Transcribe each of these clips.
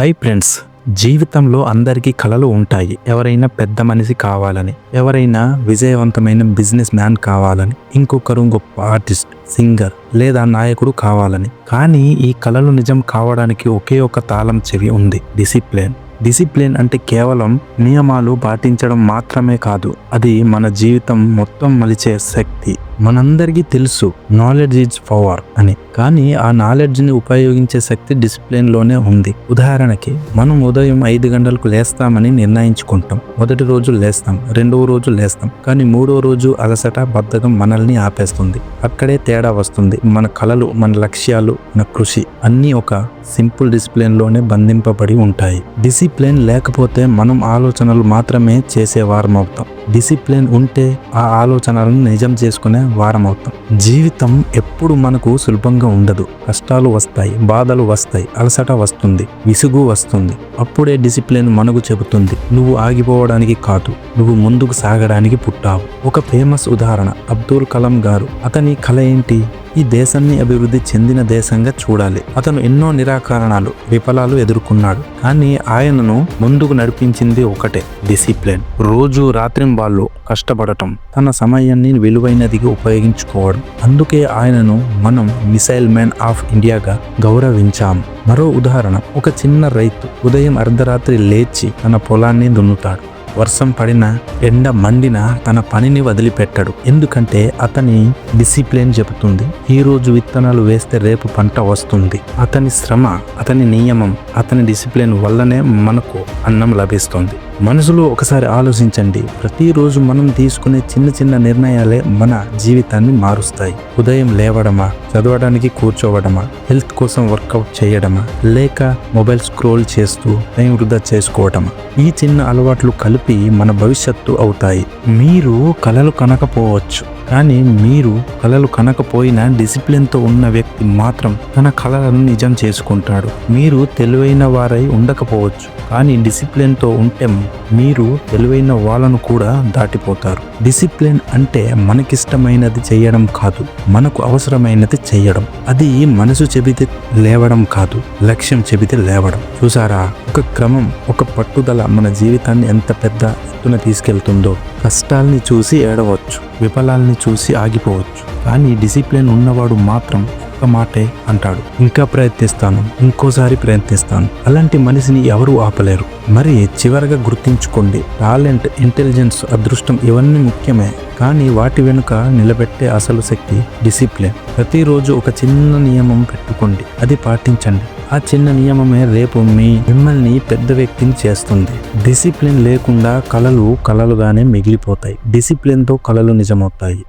Hi friends జీవితంలో అందరికీ కళలు ఉంటాయి. ఎవరైనా పెద్ద మనిషి కావాలని ఎవరైనా విజయవంతమైన బిజినెస్ మ్యాన్ కావాలని ఇంకొకరు గొప్ప ఆర్టిస్ట్ సింగర్ లేదా నాయకుడు కావాలని. కానీ ఈ కళలు నిజం కావడానికి ఒకే ఒక తాళం చెవి ఉంది డిసిప్లిన్. డిసిప్లిన్ అంటే కేవలం నియమాలు పాటించడం మాత్రమే కాదు అది మన జీవితం మొత్తం మలిచే శక్తి. మనందరికీ తెలుసు నాలెడ్జ్ ఈజ్ పవర్ అని. కానీ ఆ నాలెడ్జ్ని ఉపయోగించే శక్తి డిసిప్లిన్లోనే ఉంది. ఉదాహరణకి మనం ఉదయం ఐదు గంటలకు లేస్తామని నిర్ణయించుకుంటాం. మొదటి రోజు లేస్తాం రెండవ రోజు లేస్తాం. కానీ మూడో రోజు అలసట బద్ధకం మనల్ని ఆపేస్తుంది. అక్కడే తేడా వస్తుంది. మన కళలు మన లక్ష్యాలు మన కృషి అన్నీ ఒక సింపుల్ డిసిప్లిన్లోనే బంధింపబడి ఉంటాయి. డిసిప్లిన్ లేకపోతే మనం ఆలోచనలు మాత్రమే చేసేవారం అవుతాం డిసిప్లిన్ ఉంటే ఆ ఆలోచనలను నిజం చేసుకునే వారం అవుతాం జీవితం ఎప్పుడు మనకు సులభంగా ఉండదు. కష్టాలు వస్తాయి బాధలు వస్తాయి అలసట వస్తుంది విసుగు వస్తుంది. అప్పుడే డిసిప్లిన్ మనకు చెబుతుంది నువ్వు ఆగిపోవడానికి కాదు. నువ్వు ముందుకు సాగడానికి పుట్టావు. ఒక ఫేమస్ ఉదాహరణ అబ్దుల్ కలాం గారు. అతని కళ ఏంటి? ఈ దేశాన్ని అభివృద్ధి చెందిన దేశంగా చూడాలి. అతను ఎన్నో నిరాకరణలు విఫలాలు ఎదుర్కొన్నాడు. కానీ ఆయనను ముందుకు నడిపించింది ఒకటే డిసిప్లిన్. రోజు రాత్రిం వాళ్ళు కష్టపడటం తన సమయాన్ని విలువైనదిగా ఉపయోగించుకోవడం. అందుకే ఆయనను మనం మిసైల్ మ్యాన్ ఆఫ్ ఇండియాగా గౌరవించాం. మరో ఉదాహరణ ఒక చిన్న రైతు ఉదయం అర్ధరాత్రి లేచి తన పొలాన్ని దున్నుతాడు. వర్షం పడిన ఎండ మండిన తన పనిని వదిలిపెట్టాడు. ఎందుకంటే అతని డిసిప్లిన్ చెబుతుంది. ఈ రోజు విత్తనాలు వేస్తే రేపు పంట వస్తుంది. అతని శ్రమ అతని నియమం అతని డిసిప్లిన్ వల్లనే మనకు అన్నం లభిస్తుంది. మనసులో ఒకసారి ఆలోచించండి. ప్రతిరోజు మనం తీసుకునే చిన్న చిన్న నిర్ణయాలే మన జీవితాన్ని మారుస్తాయి. ఉదయం లేవడమా? చదవడానికి కూర్చోవడమా? హెల్త్ కోసం వర్కౌట్ చేయడమా? లేక మొబైల్ స్క్రోల్ చేస్తూ టైం వృధా చేసుకోవడమా ఈ చిన్న అలవాట్లు కలిపి మన భవిష్యత్తు అవుతాయి. మీరు కలలు కనకపోవచ్చు. కానీ మీరు కలలు కనకపోయినా డిసిప్లిన్తో ఉన్న వ్యక్తి మాత్రం తన కలలను నిజం చేసుకుంటాడు. మీరు తెలివైన వారై ఉండకపోవచ్చు. కానీ డిసిప్లిన్తో ఉంటే మీరు తెలివైన వాళ్ళను కూడా దాటిపోతారు. డిసిప్లిన్ అంటే మనకిష్టమైనది చేయడం కాదు మనకు అవసరమైనది చేయడం. అది మనసు చెబితే లేవడం కాదు లక్ష్యం చెబితే లేవడం. చూసారా? ఒక క్రమం ఒక పట్టుదల మన జీవితాన్ని ఎంత పెద్ద ఎత్తున తీసుకెళ్తుందో. కష్టాల్ని చూసి ఏడవచ్చు విఫలాల్ని చూసి ఆగిపోవచ్చు. కానీ డిసిప్లిన్ ఉన్నవాడు మాత్రం ఒక్క మాటే అంటాడు. ఇంకా ప్రయత్నిస్తాను. ఇంకోసారి ప్రయత్నిస్తాను. అలాంటి మనిషిని ఎవరూ ఆపలేరు. మరి చివరగా గుర్తించుకోండి. టాలెంట్ ఇంటెలిజెన్స్ అదృష్టం ఇవన్నీ ముఖ్యమే. కానీ వాటి వెనుక నిలబెట్టే అసలు శక్తి డిసిప్లిన్. ప్రతిరోజు ఒక చిన్న నియమం పెట్టుకోండి. అది పాటించండి. ఆ చిన్న నియమమే రేపు మీ మిమ్మల్ని పెద్ద వ్యక్తిని చేస్తుంది. డిసిప్లిన్ లేకుండా కళలు కళలుగానే మిగిలిపోతాయి. డిసిప్లిన్తో కళలు నిజమవుతాయి.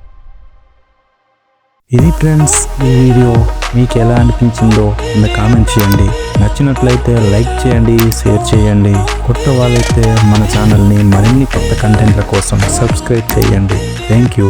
ఇది ఫ్రెండ్స్ ఈ వీడియో మీకు ఎలా అనిపించిందో కింద కామెంట్ చేయండి. నచ్చినట్లయితే లైక్ చేయండి షేర్ చేయండి. కొత్త వాళ్ళైతే మన ఛానల్ని మరిన్ని కొత్త కంటెంట్ల కోసం సబ్స్క్రైబ్ చేయండి. Thank you